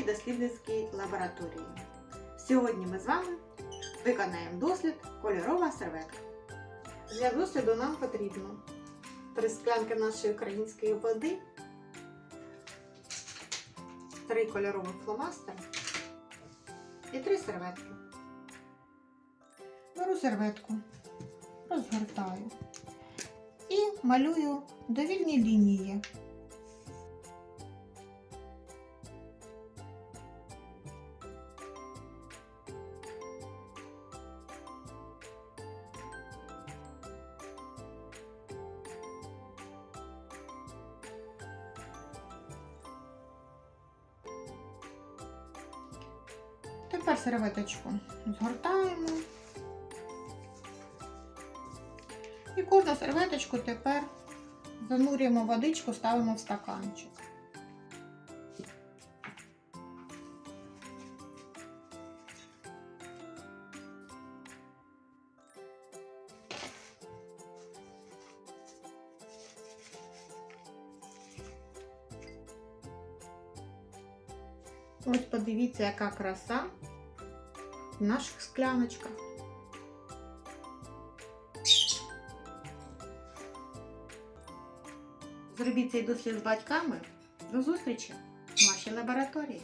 нашій дослідницькій лабораторії. Сьогодні ми з вами виконаємо дослід кольорова серветка. Для досліду нам потрібно три склянки нашої української води, три кольорових фломастери і три серветки. Беру серветку, розгортаю і малюю довільні лінії. Тепер серветочку згортаємо. І кожну серветочку тепер занурюємо водичку, ставимо в стаканчик. Ось подивіться, яка краса в наших скляночках. Зробіть цей дослід з батьками. До зустрічі в нашій лабораторії.